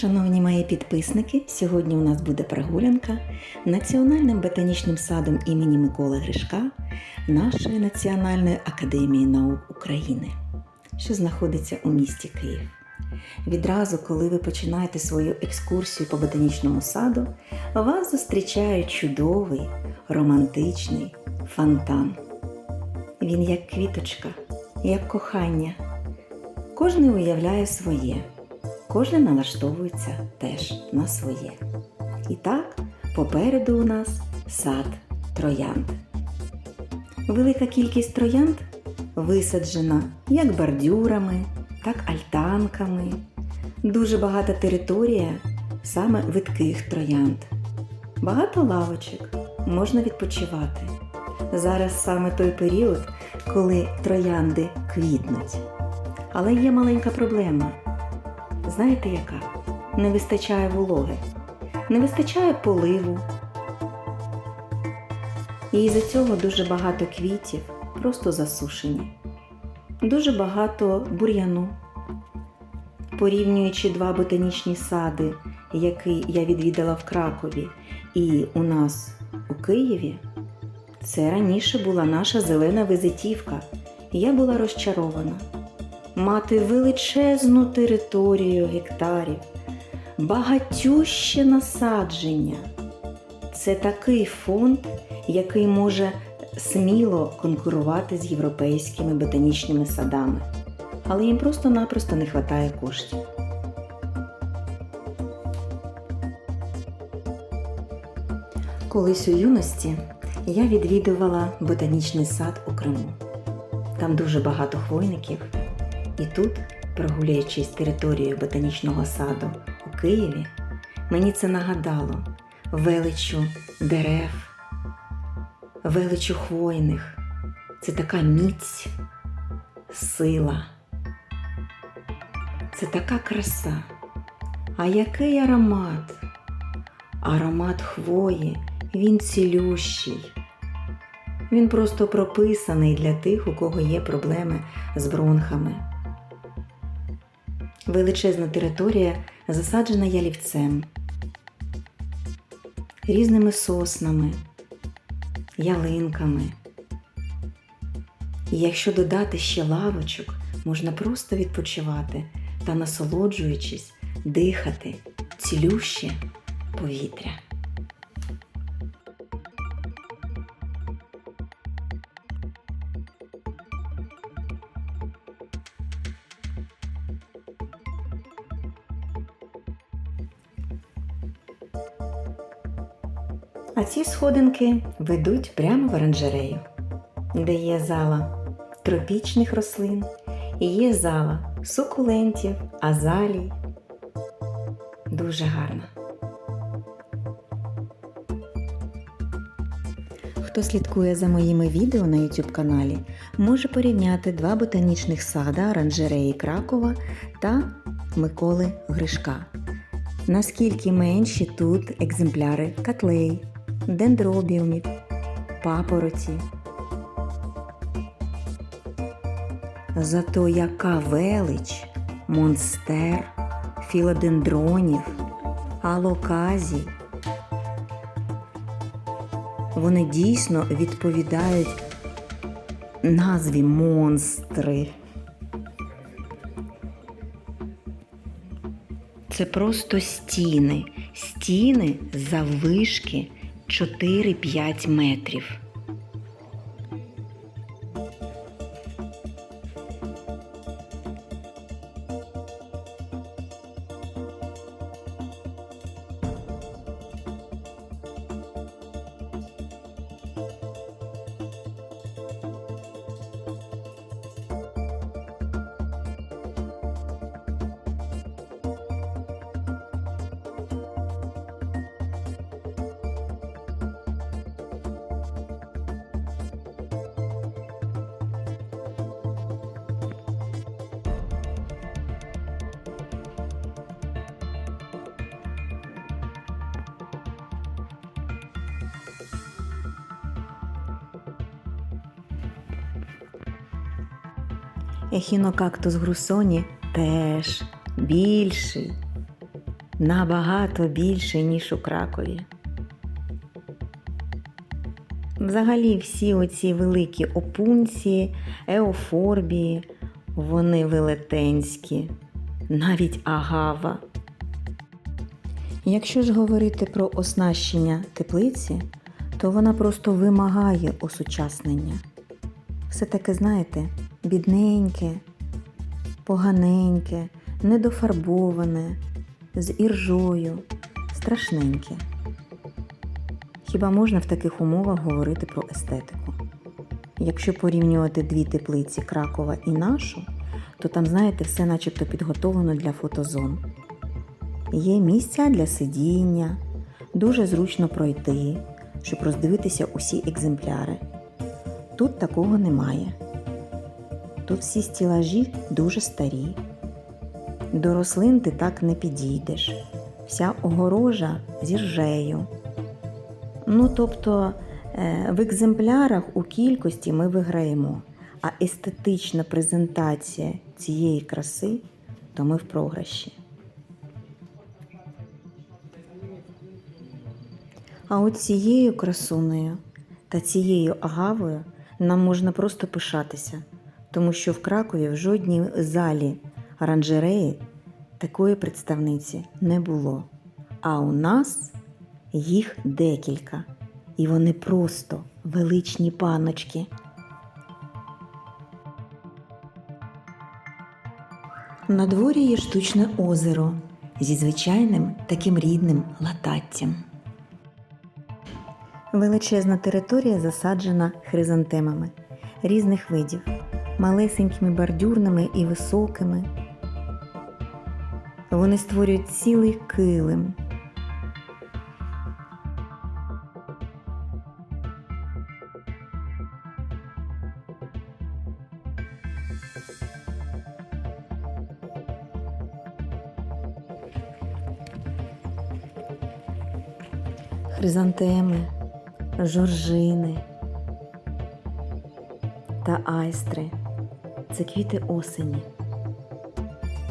Шановні мої підписники, сьогодні у нас буде прогулянка Національним ботанічним садом імені Миколи Гришка нашої Національної академії наук України, що знаходиться у місті Київ. Відразу, коли ви починаєте свою екскурсію по ботанічному саду, вас зустрічає чудовий, романтичний фонтан. Він як квіточка, як кохання. Кожен уявляє своє, кожен налаштовується теж на своє. І так, попереду у нас сад троянд. Велика кількість троянд висаджена як бордюрами, так альтанками. Дуже багата територія саме видких троянд. Багато лавочок, можна відпочивати. Зараз саме той період, коли троянди квітнуть. Але є маленька проблема. Знаєте яка? Не вистачає вологи, не вистачає поливу. І із-за цього дуже багато квітів просто засушені. Дуже багато бур'яну. Порівнюючи два ботанічні сади, які я відвідала в Кракові, і у нас у Києві, це раніше була наша зелена визитівка. Я була розчарована мати величезну територію гектарів, багатюще насадження. Це такий фонд, який може сміло конкурувати з європейськими ботанічними садами, але їм просто-напросто не вистачає коштів. Колись у юності я відвідувала ботанічний сад у Криму. Там дуже багато хвойників. І тут, прогулюючись територією ботанічного саду у Києві, мені це нагадало величу дерев, величу хвойних. Це така міць, сила. Це така краса. А який аромат? Аромат хвої, він цілющий. Він просто прописаний для тих, у кого є проблеми з бронхами. Величезна територія засаджена ялівцем, різними соснами, ялинками. І якщо додати ще лавочок, можна просто відпочивати та, насолоджуючись, дихати цілюще повітря. Ці сходинки ведуть прямо в оранжерею, де є зала тропічних рослин і є зала сукулентів, азалій. Дуже гарно. Хто слідкує за моїми відео на YouTube каналі, може порівняти два ботанічних сада оранжереї Кракова та Миколи Гришка. Наскільки менші тут екземпляри котлей, дендробіумів, папороті. Зато яка велич монстер, філодендронів, алоказій. Вони дійсно відповідають назві монстри. Це просто стіни, стіни заввишки 4-5 метрів. Ехінокактус грусоні теж більший. набагато більше, ніж у Кракові. Взагалі, всі оці великі опунції, еофорбії, вони велетенські, навіть агава. Якщо ж говорити про оснащення теплиці, то вона просто вимагає осучаснення. Все таке, знаєте, бідненьке, поганеньке, недофарбоване, з іржою, страшненьке. Хіба можна в таких умовах говорити про естетику? Якщо порівнювати дві теплиці Кракова і нашу, то там, знаєте, все начебто підготовлено для фотозон. Є місця для сидіння, дуже зручно пройти, щоб роздивитися усі екземпляри. Тут такого немає. Тут всі стілажі дуже старі. До рослин ти так не підійдеш. Вся огорожа зі ржею. Ну, тобто е, в екземплярах у кількості ми виграємо, а естетична презентація цієї краси, то ми в програші. А от цією красунею та цією агавою нам можна просто пишатися, тому що в Кракові в жодній залі оранжереї такої представниці не було. А у нас їх декілька, і вони просто величні паночки. На дворі є штучне озеро зі звичайним таким рідним лататтям. Величезна територія засаджена хризантемами різних видів, малесенькими бордюрними і високими. Вони створюють цілий килим. Хризантеми, жоржини та айстри це квіти осені.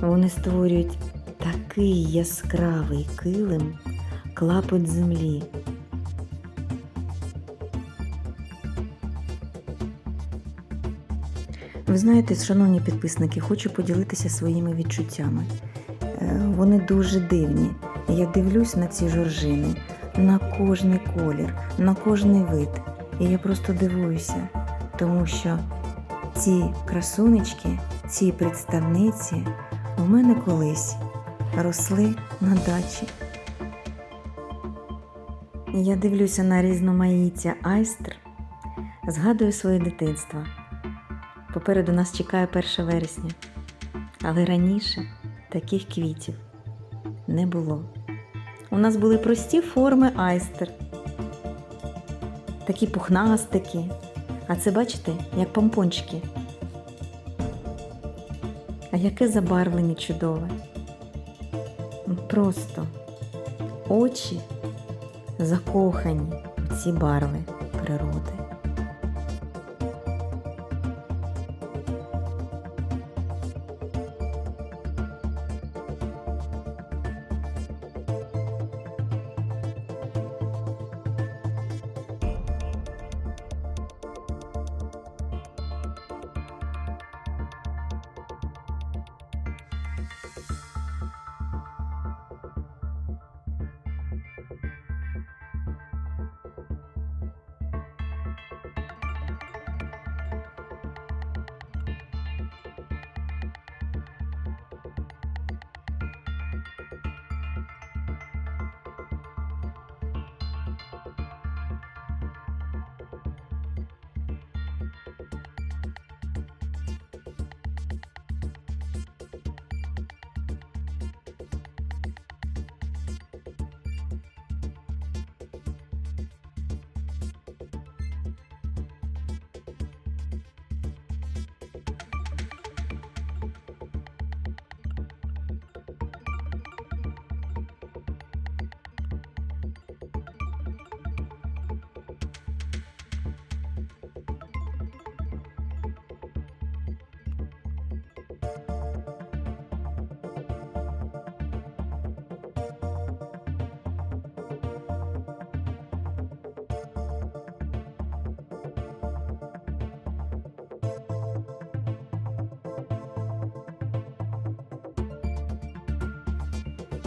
Вони створюють такий яскравий килим, клапоть землі. Ви знаєте, шановні підписники, хочу поділитися своїми відчуттями. Е, Вони дуже дивні. Я дивлюсь на ці жоржини, на кожний колір, на кожний вид. І я просто дивуюся, тому що ці красунечки, ці представниці у мене колись росли на дачі. Я дивлюся на різноманіття айстр, згадую своє дитинство. Попереду нас чекає 1 вересня, але раніше таких квітів не було. У нас були прості форми айстер, такі пухнастики, а це бачите, як помпончики. А яке забарвлення чудове. Просто очі закохані у ці барви природи.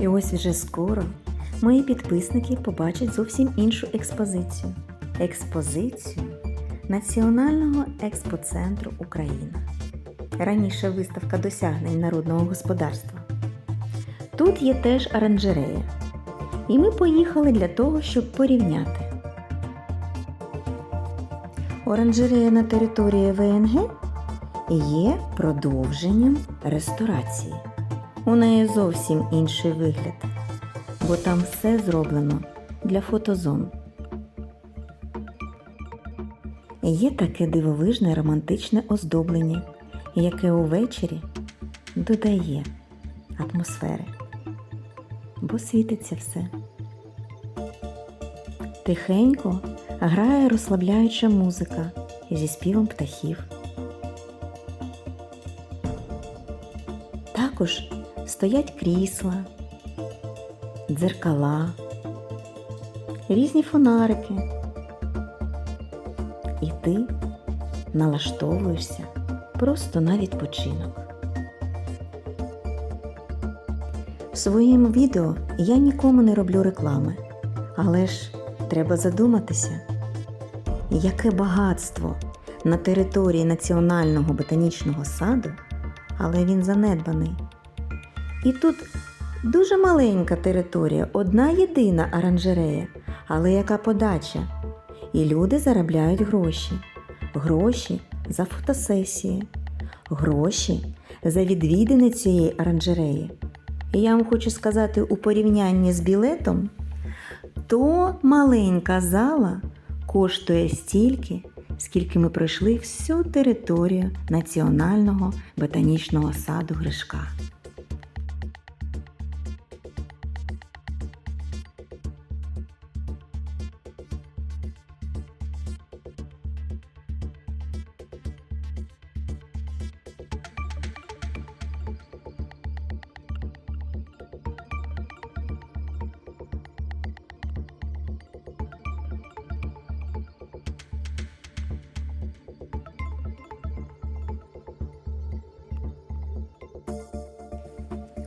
І ось вже скоро мої підписники побачать зовсім іншу експозицію. Експозицію Національного експоцентру Україна. Раніше виставка досягнень народного господарства. Тут є теж оранжерея. І ми поїхали для того, щоб порівняти. Оранжерея на території ВНГ є продовженням ресторації. У неї зовсім інший вигляд, бо там все зроблено для фотозон. Є таке дивовижне романтичне оздоблення, яке увечері додає атмосфери, бо світиться все. Тихенько грає розслабляюча музика зі співом птахів. Також стоять крісла, дзеркала, різні фонарики. І ти налаштовуєшся просто на відпочинок. В своєму відео я нікому не роблю реклами, але ж треба задуматися, яке багатство на території Національного ботанічного саду, але він занедбаний. І тут дуже маленька територія, одна єдина оранжерея, але яка подача. І люди заробляють гроші. Гроші за фотосесії, гроші за відвідини цієї оранжереї. І я вам хочу сказати, у порівнянні з білетом, то маленька зала коштує стільки, скільки ми пройшли всю територію Національного ботанічного саду Гришка.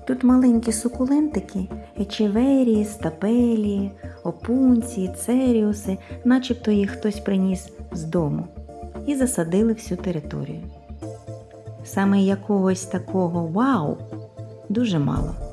Тут маленькі сукулентики, ечеверії, стапелії, опунції, церіуси, начебто їх хтось приніс з дому і засадили всю територію. Саме якогось такого вау дуже мало.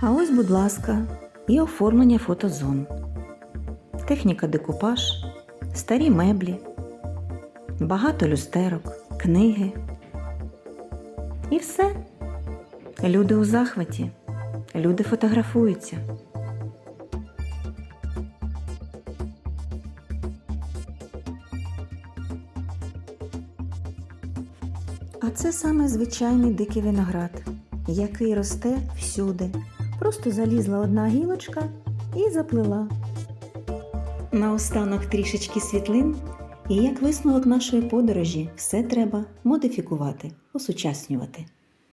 А ось, будь ласка, і оформлення фотозон, техніка декупаж, старі меблі, багато люстерок, книги. І все. Люди у захваті, люди фотографуються. А це саме звичайний дикий виноград, який росте всюди. Просто залізла одна гілочка і заплила. Наостанок трішечки світлин, і як висновок нашої подорожі, все треба модифікувати, осучаснювати.